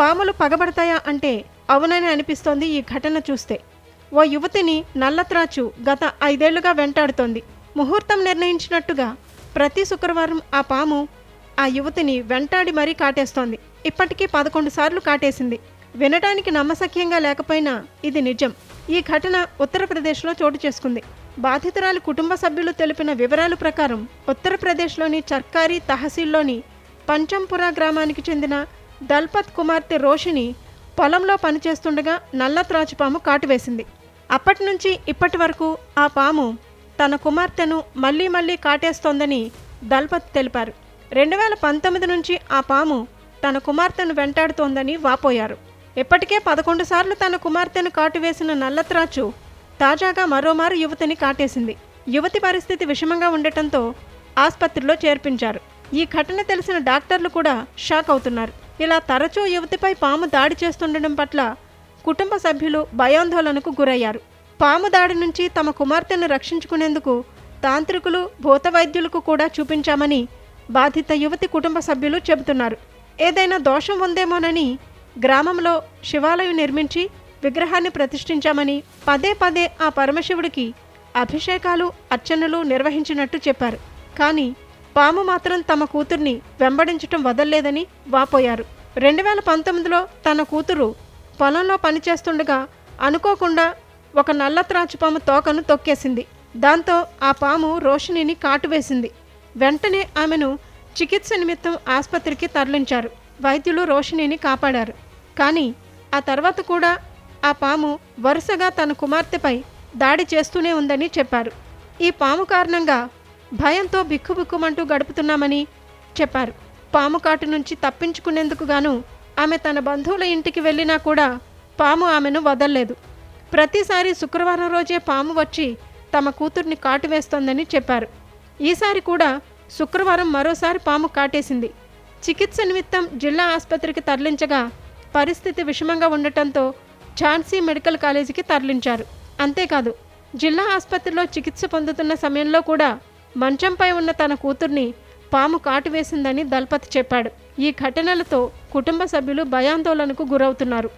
పాములు పగబడతాయా అంటే అవునని అనిపిస్తోంది ఈ ఘటన చూస్తే. ఓ యువతిని నల్లత్రాచు గత ఐదేళ్ళుగా వెంటాడుతోంది. ముహూర్తం నిర్ణయించినట్టుగా ప్రతి శుక్రవారం ఆ పాము ఆ యువతిని వెంటాడి మరీ కాటేస్తోంది. ఇప్పటికీ పదకొండు సార్లు కాటేసింది. వినడానికి నమ్మసఖ్యంగా లేకపోయినా ఇది నిజం. ఈ ఘటన ఉత్తరప్రదేశ్లో చోటు చేసుకుంది. బాధితురాలి కుటుంబ సభ్యులు తెలిపిన వివరాల ప్రకారం ఉత్తరప్రదేశ్లోని చర్కారీ తహసీల్లోని పంచంపుర గ్రామానికి చెందిన దల్పత్ కుమార్తె రోషిని పొలంలో పనిచేస్తుండగా నల్ల త్రాచుపాము కాటువేసింది. అప్పటి నుంచి ఇప్పటి వరకు ఆ పాము తన కుమార్తెను మళ్ళీ మళ్ళీ కాటేస్తోందని దల్పత్ తెలిపారు. రెండు వేల పంతొమ్మిది నుంచి ఆ పాము తన కుమార్తెను వెంటాడుతోందని వాపోయారు. ఇప్పటికే పదకొండు సార్లు తన కుమార్తెను కాటువేసిన నల్లత్రాచు తాజాగా మరోమారు యువతిని కాటేసింది. యువతి పరిస్థితి విషమంగా ఉండటంతో ఆసుపత్రిలో చేర్పించారు. ఈ ఘటన తెలిసిన డాక్టర్లు కూడా షాక్ అవుతున్నారు. ఇలా తరచూ యువతిపై పాము దాడి చేస్తుండడం పట్ల కుటుంబ సభ్యులు భయాందోళనకు గురయ్యారు. పాము దాడి నుంచి తమ కుమార్తెను రక్షించుకునేందుకు తాంత్రికులు భూత వైద్యులకు కూడా చూపించామని బాధిత యువతి కుటుంబ సభ్యులు చెబుతున్నారు. ఏదైనా దోషం ఉందేమోనని గ్రామంలో శివాలయం నిర్మించి విగ్రహాన్ని ప్రతిష్ఠించామని పదే పదే ఆ పరమశివుడికి అభిషేకాలు అర్చనలు నిర్వహించినట్టు చెప్పారు. కానీ పాము మాత్రం తమ కూతుర్ని వెంబడించటం వదల్లేదని వాపోయారు. రెండు వేల పంతొమ్మిదిలో తన కూతురు పొలంలో పనిచేస్తుండగా అనుకోకుండా ఒక నల్ల త్రాచుపాము తోకను తొక్కేసింది. దాంతో ఆ పాము రోషిణిని కాటువేసింది. వెంటనే ఆమెను చికిత్స నిమిత్తం ఆసుపత్రికి తరలించారు. వైద్యులు రోషిణిని కాపాడారు. కానీ ఆ తర్వాత కూడా ఆ పాము వరుసగా తన కుమార్తెపై దాడి చేస్తూనే ఉందని చెప్పారు. ఈ పాము కారణంగా భయంతో బిక్కుబిక్కుమంటూ గడుపుతున్నామని చెప్పారు. పాము కాటు నుంచి తప్పించుకునేందుకు గాను ఆమె తన బంధువుల ఇంటికి వెళ్ళినా కూడా పాము ఆమెను వదల్లేదు. ప్రతిసారి శుక్రవారం రోజే పాము వచ్చి తమ కూతుర్ని కాటు వేస్తోందని చెప్పారు. ఈసారి కూడా శుక్రవారం మరోసారి పాము కాటేసింది. చికిత్స నిమిత్తం జిల్లా ఆసుపత్రికి తరలించగా పరిస్థితి విషమంగా ఉండటంతో ఝాన్సీ మెడికల్ కాలేజీకి తరలించారు. అంతేకాదు జిల్లా ఆసుపత్రిలో చికిత్స పొందుతున్న సమయంలో కూడా మంచంపై ఉన్న తన కూతుర్ని పాము కాటు వేసిందని చెప్పాడు. ఈ ఘటనలతో కుటుంబ సభ్యులు భయాందోళనకు గురవుతున్నారు.